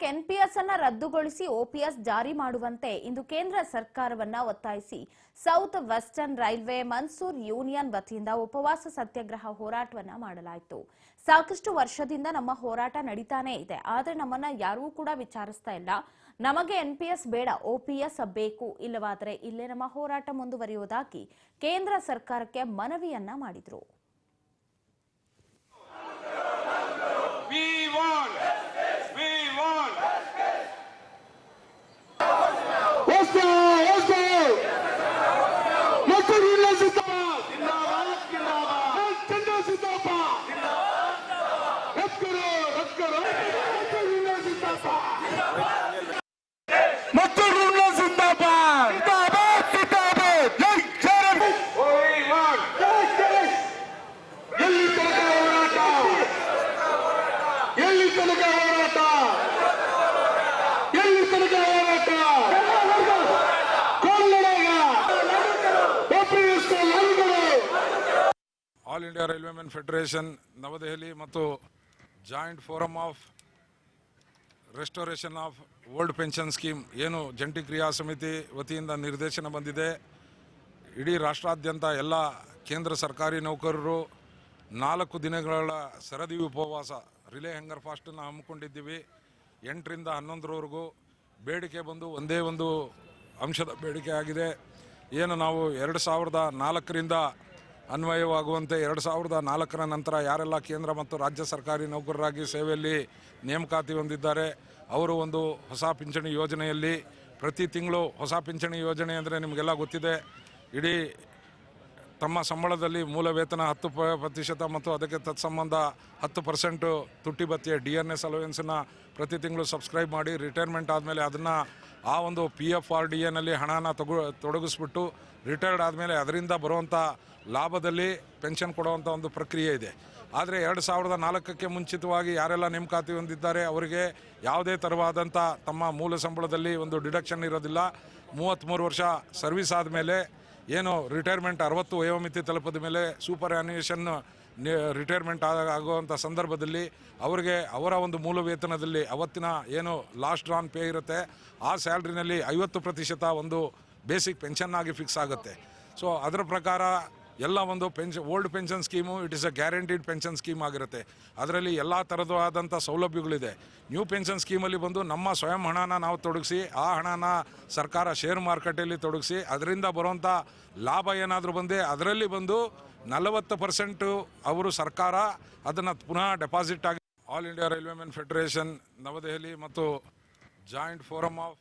ನಾಲ್ಕು ಎನ್ಪಿಎಸ್ ಅನ್ನ ರದ್ದುಗೊಳಿಸಿ ಓಪಿಎಸ್ ಜಾರಿ ಮಾಡುವಂತೆ ಇಂದು ಕೇಂದ್ರ ಸರ್ಕಾರವನ್ನ ಒತ್ತಾಯಿಸಿ. South western railway Mazdoor union ವತಿಯಿಂದ ಉಪವಾಸ ಸತ್ಯಾಗ್ರಹ ಹೋರಾಟವನ್ನ ಮಾಡಲಾಯಿತು. ಸಾಕಷ್ಟು ವರ್ಷದಿಂದ ನಮ್ಮ ಹೋರಾಟ ನಡೀತಾನೇ ಇದೆ. ಆದರೆ ನಮ್ಮನ್ನ ಯಾರೂ ಕೂಡ ವಿಚಾರಿಸ್ತಾ ಇಲ್ಲ. ನಮಗೆ ಎನ್ಪಿಎಸ್ ಬೇಡ ಓಪಿಎಸ್ ಬೇಕು. ಇಲ್ಲವಾದರೆ ಇಲ್ಲೇ ನಮ್ಮ ಹೋರಾಟ ಮುಂದುವರಿಯುವುದಾಗಿ ಕೇಂದ್ರ ಸರ್ಕಾರಕ್ಕೆ ಮನವಿಯನ್ನ ಮಾಡಿದ್ರು. All India railway men federation Navadehali ಮತ್ತು joint forum of restoration of old pension scheme. ಏನು ಜಂಟಿ ಕ್ರಿಯಾ ಸಮಿತಿ ವತಿಯಿಂದ ನಿರ್ದೇಶನ ಬಂದಿದೆ. ಇಡೀ ರಾಷ್ಟ್ರಾದ್ಯಂತ ಎಲ್ಲ ಕೇಂದ್ರ ಸರ್ಕಾರಿ ನೌಕರರು ನಾಲ್ಕು ದಿನಗಳ ಸರದಿ ಉಪವಾಸ, ರಿಲೇ ಹ್ಯಾಂಗರ್ ಫಾಸ್ಟನ್ನು ಹಮ್ಮಿಕೊಂಡಿದ್ದೀವಿ. ಎಂಟರಿಂದ ಹನ್ನೊಂದರವರೆಗೂ ಬೇಡಿಕೆ ಬಂದು ಒಂದೇ ಒಂದು ಅಂಶದ ಬೇಡಿಕೆ ಆಗಿದೆ. ಏನು ನಾವು ಎರಡು ಸಾವಿರದ ನಾಲ್ಕರಿಂದ ಅನ್ವಯವಾಗುವಂತೆ ಎರಡು ಸಾವಿರದ ನಾಲ್ಕರ ನಂತರ ಯಾರೆಲ್ಲ ಕೇಂದ್ರ ಮತ್ತು ರಾಜ್ಯ ಸರ್ಕಾರಿ ನೌಕರರಾಗಿ ಸೇವೆಯಲ್ಲಿ ನೇಮಕಾತಿ ಹೊಂದಿದ್ದಾರೆ, ಅವರು ಒಂದು ಹೊಸ ಪಿಂಚಣಿ ಯೋಜನೆಯಲ್ಲಿ ಪ್ರತಿ ತಿಂಗಳು ಹೊಸ ಪಿಂಚಣಿ ಯೋಜನೆ ಅಂದರೆ ನಿಮಗೆಲ್ಲ ಗೊತ್ತಿದೆ, ಇಡೀ ತಮ್ಮ ಸಂಬಳದಲ್ಲಿ ಮೂಲ ವೇತನ ಹತ್ತು ಪ- ಪ್ರತಿಶತ ಮತ್ತು ಅದಕ್ಕೆ ತತ್ಸಂಬಂಧ ಹತ್ತು ಪರ್ಸೆಂಟು ತುಟ್ಟಿ ಬತ್ತಿಯ ಡಿ ಎನ್ ಎಸ್ ಅಲವೆನ್ಸನ್ನು ಪ್ರತಿ ತಿಂಗಳು ಸಬ್ಸ್ಕ್ರೈಬ್ ಮಾಡಿ, ರಿಟೈರ್ಮೆಂಟ್ ಆದಮೇಲೆ ಅದನ್ನು ಆ ಒಂದು ಪಿ ಎಫ್ ಆರ್ ಡಿ ಎನಲ್ಲಿ ಹಣನ ತಗೊ, ತೊಡಗಿಸ್ಬಿಟ್ಟು ರಿಟೈರ್ಡ್ ಆದಮೇಲೆ ಅದರಿಂದ ಬರುವಂಥ ಲಾಭದಲ್ಲಿ ಪೆನ್ಷನ್ ಕೊಡುವಂಥ ಒಂದು ಪ್ರಕ್ರಿಯೆ ಇದೆ. ಆದರೆ ಎರಡು ಸಾವಿರದ ನಾಲ್ಕಕ್ಕೆ ಮುಂಚಿತವಾಗಿ ಯಾರೆಲ್ಲ ನೇಮಕಾತಿ ಹೊಂದಿದ್ದಾರೆ, ಅವರಿಗೆ ಯಾವುದೇ ಥರವಾದಂಥ ತಮ್ಮ ಮೂಲ ಸಂಬಳದಲ್ಲಿ ಒಂದು ಡಿಡಕ್ಷನ್ ಇರೋದಿಲ್ಲ. ಮೂವತ್ತ್ಮೂರು ವರ್ಷ ಸರ್ವಿಸ್ ಆದಮೇಲೆ ಏನು ರಿಟೈರ್ಮೆಂಟ್ ಅರವತ್ತು ವಯೋಮಿತಿ ತಲುಪಿದ ಮೇಲೆ ಸೂಪರ್ ಆ್ಯನಿಯೇಷನ್ ರಿಟೈರ್ಮೆಂಟ್ ಆಗುವಂಥ ಸಂದರ್ಭದಲ್ಲಿ ಅವರಿಗೆ ಅವರ ಒಂದು ಮೂಲ ವೇತನದಲ್ಲಿ ಅವತ್ತಿನ ಏನು ಲಾಸ್ಟ್ ಡ್ರಾನ್ ಪೇ ಇರುತ್ತೆ, ಆ ಸ್ಯಾಲ್ರಿನಲ್ಲಿ ಐವತ್ತು ಪ್ರತಿಶತ ಒಂದು ಬೇಸಿಕ್ ಪೆನ್ಷನ್ ಆಗಿ ಫಿಕ್ಸ್ ಆಗುತ್ತೆ. ಸೊ ಅದರ ಪ್ರಕಾರ ಎಲ್ಲ ಒಂದು pension old pension scheme it is a guaranteed pension scheme ಆಗಿರುತ್ತೆ. ಅದರಲ್ಲಿ ಎಲ್ಲ ಥರದ್ದು ಆದಂಥ ಸೌಲಭ್ಯಗಳಿದೆ. ನ್ಯೂ ಪೆನ್ಷನ್ ಸ್ಕೀಮಲ್ಲಿ ಬಂದು ನಮ್ಮ ಸ್ವಯಂ ಹಣನ ನಾವು ತೊಡಗಿಸಿ, ಆ ಹಣನ ಸರ್ಕಾರ ಶೇರ್ ಮಾರ್ಕೆಟಲ್ಲಿ ತೊಡಗಿಸಿ, ಅದರಿಂದ ಬರುವಂಥ ಲಾಭ ಏನಾದರೂ ಬಂದೆ ಅದರಲ್ಲಿ ಬಂದು ನಲವತ್ತು ಪರ್ಸೆಂಟು ಅವರು ಸರ್ಕಾರ ಅದನ್ನು ಪುನಃ ಡೆಪಾಸಿಟ್ ಆಗಿ all India railway men federation Navadehali ಮತ್ತು ಜಾಯಿಂಟ್ ಫೋರಮ್ ಆಫ್